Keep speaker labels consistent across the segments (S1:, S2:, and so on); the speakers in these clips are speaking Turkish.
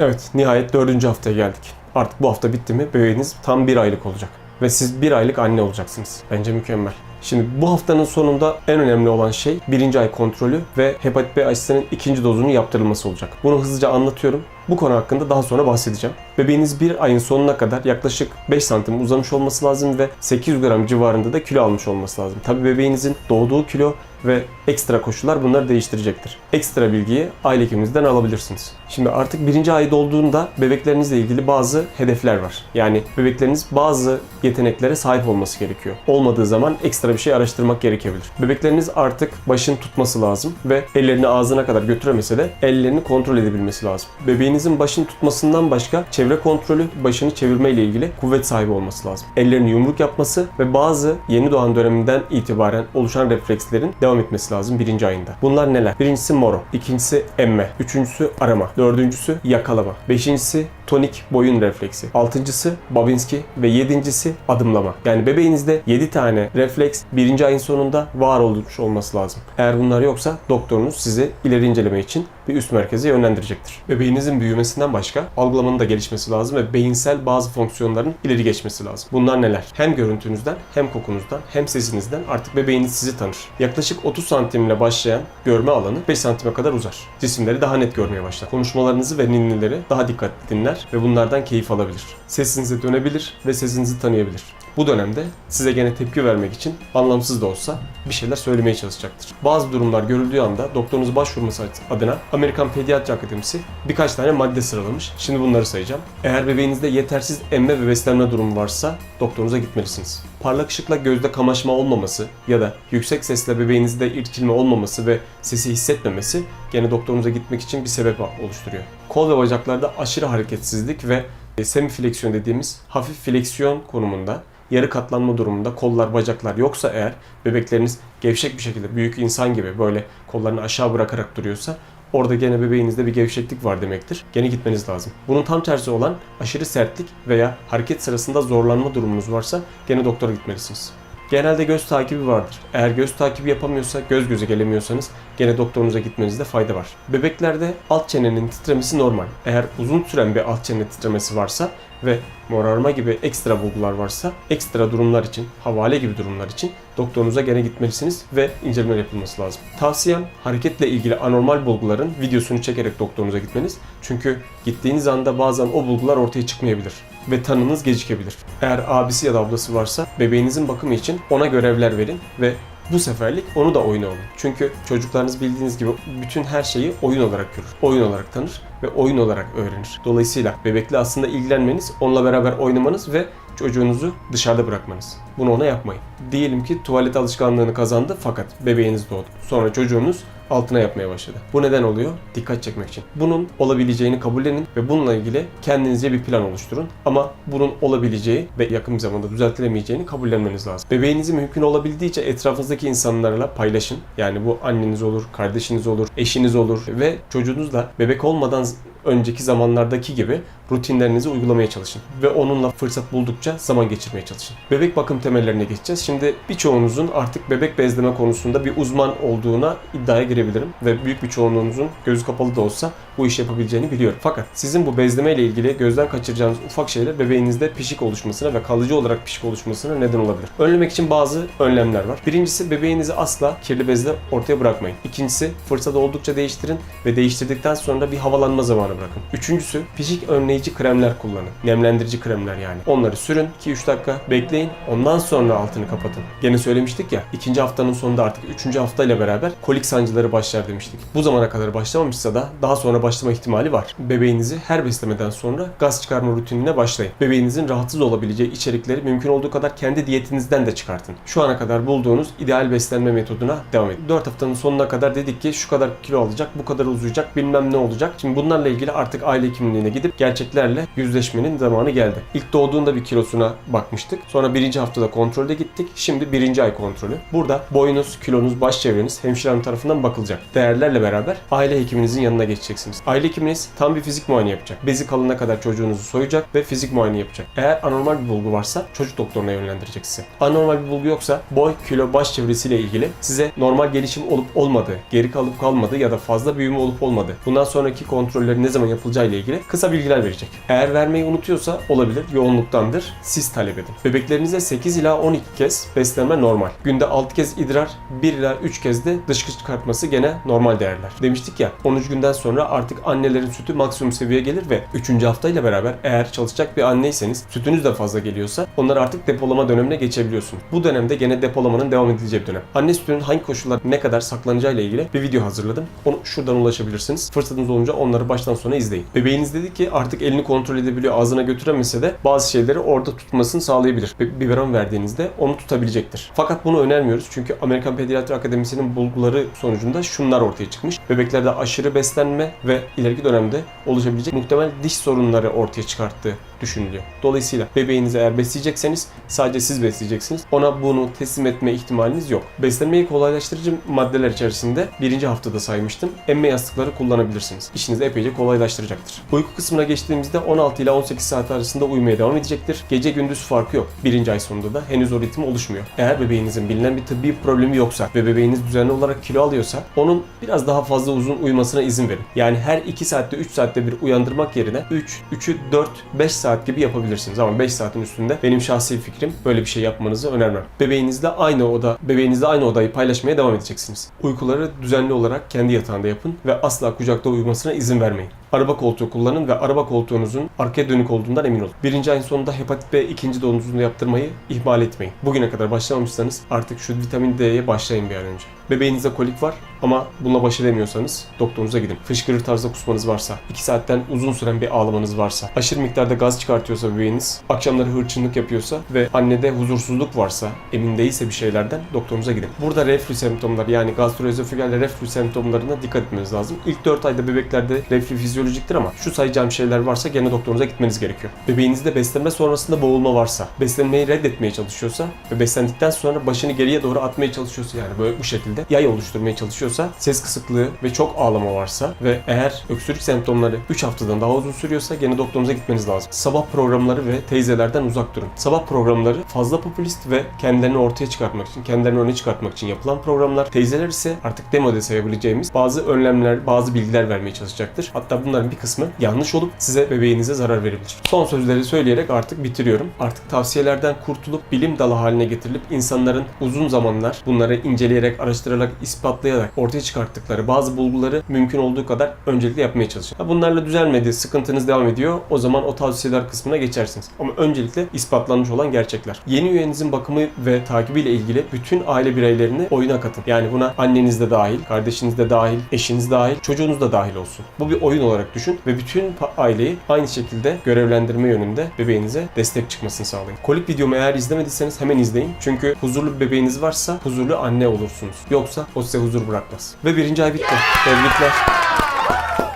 S1: Evet, nihayet dördüncü haftaya geldik. Artık bu hafta bitti mi bebeğiniz tam bir aylık olacak. Ve siz bir aylık anne olacaksınız. Bence mükemmel. Şimdi bu haftanın sonunda en önemli olan şey birinci ay kontrolü ve hepatit B aşısının ikinci dozunun yaptırılması olacak. Bunu hızlıca anlatıyorum. Bu konu hakkında daha sonra bahsedeceğim. Bebeğiniz bir ayın sonuna kadar yaklaşık 5 santim uzamış olması lazım ve 800 gram civarında da kilo almış olması lazım. Tabi bebeğinizin doğduğu kilo ve ekstra koşullar bunları değiştirecektir. Ekstra bilgiyi aile hekimimizden alabilirsiniz. Şimdi artık birinci ay dolduğunda bebeklerinizle ilgili bazı hedefler var. Yani bebekleriniz bazı yeteneklere sahip olması gerekiyor. Olmadığı zaman ekstra bir şey araştırmak gerekebilir. Bebekleriniz artık başını tutması lazım ve ellerini ağzına kadar götüremese de ellerini kontrol edebilmesi lazım. Bebeğinizin başını tutmasından başka çevre kontrolü, başını çevirme ile ilgili kuvvet sahibi olması lazım. Ellerini yumruk yapması ve bazı yeni doğan döneminden itibaren oluşan reflekslerin devam etmesi lazım birinci ayında. Bunlar neler? Birincisi moro, ikincisi emme, üçüncüsü arama, dördüncüsü yakalama, beşincisi tonik boyun refleksi, altıncısı Babinski ve yedincisi adımlama. Yani bebeğinizde 7 tane refleks birinci ayın sonunda var olmuş olması lazım. Eğer bunlar yoksa doktorunuz sizi ileri inceleme için bir üst merkeze yönlendirecektir. Bebeğinizin büyümesinden başka algılamanın da gelişmesi lazım ve beyinsel bazı fonksiyonların ileri geçmesi lazım. Bunlar neler? Hem görüntünüzden, hem kokunuzdan, hem sesinizden artık bebeğiniz sizi tanır. Yaklaşık 30 santimle başlayan görme alanı 5 santime kadar uzar. Cisimleri daha net görmeye başlar. Konuşmalarınızı ve ninnileri daha dikkatli dinler ve bunlardan keyif alabilir. Sesinize dönebilir ve sesinizi tanıyabilir. Bu dönemde size gene tepki vermek için anlamsız da olsa bir şeyler söylemeye çalışacaktır. Bazı durumlar görüldüğü anda doktorunuz başvurması adına Amerikan Pediatri Akademisi birkaç tane madde sıralamış. Şimdi bunları sayacağım. Eğer bebeğinizde yetersiz emme ve beslenme durumu varsa doktorunuza gitmelisiniz. Parlak ışıkla gözde kamaşma olmaması ya da yüksek sesle bebeğinizde irkilme olmaması ve sesi hissetmemesi gene doktorunuza gitmek için bir sebep oluşturuyor. Kol ve bacaklarda aşırı hareketsizlik ve semifleksiyon dediğimiz hafif fleksiyon konumunda yarı katlanma durumunda kollar bacaklar yoksa eğer bebekleriniz gevşek bir şekilde büyük insan gibi böyle kollarını aşağı bırakarak duruyorsa orada gene bebeğinizde bir gevşeklik var demektir. Gene gitmeniz lazım. Bunun tam tersi olan aşırı sertlik veya hareket sırasında zorlanma durumunuz varsa gene doktora gitmelisiniz. Genelde göz takibi vardır. Eğer göz takibi yapamıyorsa, göz göze gelemiyorsanız gene doktorunuza gitmenizde fayda var. Bebeklerde alt çenenin titremesi normal. Eğer uzun süren bir alt çene titremesi varsa ve morarma gibi ekstra bulgular varsa ekstra durumlar için, havale gibi durumlar için doktorunuza gene gitmelisiniz ve incelemeler yapılması lazım. Tavsiyem hareketle ilgili anormal bulguların videosunu çekerek doktorunuza gitmeniz. Çünkü gittiğiniz anda bazen o bulgular ortaya çıkmayabilir ve tanınız gecikebilir. Eğer abisi ya da ablası varsa bebeğinizin bakımı için ona görevler verin ve bu seferlik onu da oyuna alın. Çünkü çocuklarınız bildiğiniz gibi bütün her şeyi oyun olarak görür. Oyun olarak tanır ve oyun olarak öğrenir. Dolayısıyla bebekle aslında ilgilenmeniz, onunla beraber oynamanız ve çocuğunuzu dışarıda bırakmanız. Bunu ona yapmayın. Diyelim ki tuvalet alışkanlığını kazandı fakat bebeğiniz doğdu. Sonra çocuğunuz altına yapmaya başladı. Bu neden oluyor? Dikkat çekmek için. Bunun olabileceğini kabullenin ve bununla ilgili kendinize bir plan oluşturun. Ama bunun olabileceği ve yakın bir zamanda düzeltilemeyeceğini kabullenmeniz lazım. Bebeğinizi mümkün olabildiğince etrafınızdaki insanlarla paylaşın. Yani bu anneniz olur, kardeşiniz olur, eşiniz olur ve çocuğunuzla bebek olmadan önceki zamanlardaki gibi rutinlerinizi uygulamaya çalışın. Ve onunla fırsat buldukça zaman geçirmeye çalışın. Bebek bakım temellerine geçeceğiz. Şimdi birçoğunuzun artık bebek bezleme konusunda bir uzman olduğuna iddiaya girebilirim. Ve büyük bir çoğunluğunuzun gözü kapalı da olsa bu işi yapabileceğini biliyorum. Fakat sizin bu bezleme ile ilgili gözden kaçıracağınız ufak şeyler bebeğinizde pişik oluşmasına ve kalıcı olarak pişik oluşmasına neden olabilir. Önlemek için bazı önlemler var. Birincisi bebeğinizi asla kirli bezle ortaya bırakmayın. İkincisi fırsat oldukça değiştirin ve değiştirdikten sonra bir havalanma zamanı bırakın. Üçüncüsü pişik önleyici kremler kullanın. Nemlendirici kremler yani. Onları sürün 2-3 dakika bekleyin. Ondan sonra altını kapatın. Gene söylemiştik ya ikinci haftanın sonunda artık üçüncü haftayla beraber kolik sancıları başlar demiştik. Bu zamana kadar başlamamışsa da daha sonra başlama ihtimali var. Bebeğinizi her beslemeden sonra gaz çıkarma rutinine başlayın. Bebeğinizin rahatsız olabileceği içerikleri mümkün olduğu kadar kendi diyetinizden de çıkartın. Şu ana kadar bulduğunuz ideal beslenme metoduna devam edin. 4 haftanın sonuna kadar dedik ki şu kadar kilo alacak, bu kadar uzayacak, bilmem ne olacak. Şimdi bunlarla ilgili artık aile hekimliğine gidip gerçeklerle yüzleşmenin zamanı geldi. İlk doğduğunda bir kilosuna bakmıştık. Sonra birinci haftada kontrolde gittik. Şimdi birinci ay kontrolü. Burada boyunuz, kilonuz, baş çevreniz hemşire tarafından bakılacak. Değerlerle beraber aile hekiminizin yanına geçeceksiniz. Hekiminiz. Aile hekiminiz tam bir fizik muayene yapacak. Bezi kalına kadar çocuğunuzu soyacak ve fizik muayene yapacak. Eğer anormal bir bulgu varsa çocuk doktoruna yönlendirecek sizi. Anormal bir bulgu yoksa boy, kilo, baş çevresiyle ilgili size normal gelişim olup olmadığı, geri kalıp kalmadığı ya da fazla büyüme olup olmadığı, bundan sonraki kontrollerin ne zaman yapılacağı ile ilgili kısa bilgiler verecek. Eğer vermeyi unutuyorsa olabilir, yoğunluktandır. Siz talep edin. Bebeklerinize 8 ila 12 kez beslenme normal. Günde 6 kez idrar, 1 ila 3 kez de dışkı çıkartması gene normal değerler. Demiştik ya 10. günden sonra artık annelerin sütü maksimum seviyeye gelir ve 3. haftayla beraber eğer çalışacak bir anneyseniz sütünüz de fazla geliyorsa onları artık depolama dönemine geçebiliyorsunuz. Bu dönemde gene depolamanın devam edileceği bir dönem. Anne sütünün hangi koşullarda ne kadar saklanacağı ile ilgili bir video hazırladım. Onu şuradan ulaşabilirsiniz. Fırsatınız olunca onları baştan sona izleyin. Bebeğiniz dedi ki artık elini kontrol edebiliyor, ağzına götüremese de bazı şeyleri orada tutmasını sağlayabilir. Bi- Biberon verdiğinizde onu tutabilecektir. Fakat bunu önermiyoruz çünkü Amerikan Pediatri Akademisi'nin bulguları sonucunda şunlar ortaya çıkmış. Bebeklerde aşırı beslenme ve ileriki dönemde oluşabilecek muhtemel diş sorunları ortaya çıkarttığı düşünülüyor. Dolayısıyla bebeğinizi eğer besleyecekseniz sadece siz besleyeceksiniz. Ona bunu teslim etme ihtimaliniz yok. Beslenmeyi kolaylaştırıcı maddeler içerisinde birinci haftada saymıştım. Emme yastıkları kullanabilirsiniz. İşinizi epeyce kolaylaştıracaktır. Uyku kısmına geçtiğimizde 16 ile 18 saat arasında uyumaya devam edecektir. Gece gündüz farkı yok. Birinci ay sonunda da henüz o ritim oluşmuyor. Eğer bebeğinizin bilinen bir tıbbi problemi yoksa ve bebeğiniz düzenli olarak kilo alıyorsa onun biraz daha fazla uzun uyumasına izin verin. Yani her 2 saatte 3 saatte bir uyandırmak yerine 3, 3'ü 4, 5 saat gibi yapabilirsiniz. Ama 5 saatin üstünde benim şahsi fikrim böyle bir şey yapmanızı önermem. Bebeğinizle aynı oda, bebeğinizle aynı odayı paylaşmaya devam edeceksiniz. Uykuları düzenli olarak kendi yatağında yapın ve asla kucakta uyumasına izin vermeyin. Araba koltuğu kullanın ve araba koltuğunuzun arkaya dönük olduğundan emin olun. Birinci ayın sonunda hepatit B ikinci dozunu yaptırmayı ihmal etmeyin. Bugüne kadar başlamamışsanız artık şu vitamin D'ye başlayın bir an önce. Bebeğinizde kolik var ama bununla baş edemiyorsanız doktorunuza gidin. Fışkırır tarzda kusmanız varsa, 2 saatten uzun süren bir ağlamanız varsa, aşırı miktarda gaz çıkartıyorsa bebeğiniz, akşamları hırçınlık yapıyorsa ve annede huzursuzluk varsa, emin değilse bir şeylerden doktorunuza gidin. Burada reflü semptomları yani gastroözofagel reflü semptomlarına dikkat etmeniz lazım. İlk 4 ayda bebeklerde reflü fizyolojiktir ama şu sayacağım şeyler varsa gene doktorunuza gitmeniz gerekiyor. Bebeğinizde beslenme sonrasında boğulma varsa, beslenmeyi reddetmeye çalışıyorsa ve beslendikten sonra başını geriye doğru atmaya çalışıyorsa yani böyle bu şekilde yay oluşturmaya çalışıyorsa, ses kısıklığı ve çok ağlama varsa ve eğer öksürük semptomları 3 haftadan daha uzun sürüyorsa gene doktorunuza gitmeniz lazım. Sabah programları ve teyzelerden uzak durun. Sabah programları fazla popülist ve kendilerini ortaya çıkartmak için, kendilerini öne çıkartmak için yapılan programlar. Teyzeler ise artık demode sayabileceğimiz bazı önlemler, bazı bilgiler vermeye çalışacaktır. Hatta bunların bir kısmı yanlış olup size bebeğinize zarar verebilir. Son sözleri söyleyerek artık bitiriyorum. Artık tavsiyelerden kurtulup bilim dalı haline getirilip insanların uzun zamanlar bunları inceleyerek, araştırarak, ispatlayarak ortaya çıkarttıkları bazı bulguları mümkün olduğu kadar öncelikle yapmaya çalışın. Bunlarla düzelmedi, sıkıntınız devam ediyor. O zaman o tavsiyeler kısmına geçersiniz. Ama öncelikle ispatlanmış olan gerçekler. Yeni üyenizin bakımı ve takibiyle ilgili bütün aile bireylerini oyuna katın. Yani buna anneniz de dahil, kardeşiniz de dahil, eşiniz dahil, çocuğunuz da dahil olsun. Bu bir oyun olarak düşün ve bütün aileyi aynı şekilde görevlendirme yönünde bebeğinize destek çıkmasını sağlayın. Kolik videomu eğer izlemediyseniz hemen izleyin. Çünkü huzurlu bir bebeğiniz varsa huzurlu anne olursunuz. Yoksa o size huzur bırakmaz. Ve birinci ay bitti. Tebrikler.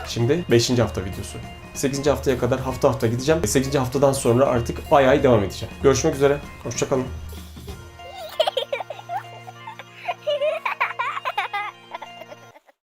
S1: Şimdi 5. hafta videosu. 8. haftaya kadar hafta hafta gideceğim. 8. haftadan sonra artık ay ay devam edeceğim. Görüşmek üzere. Hoşçakalın.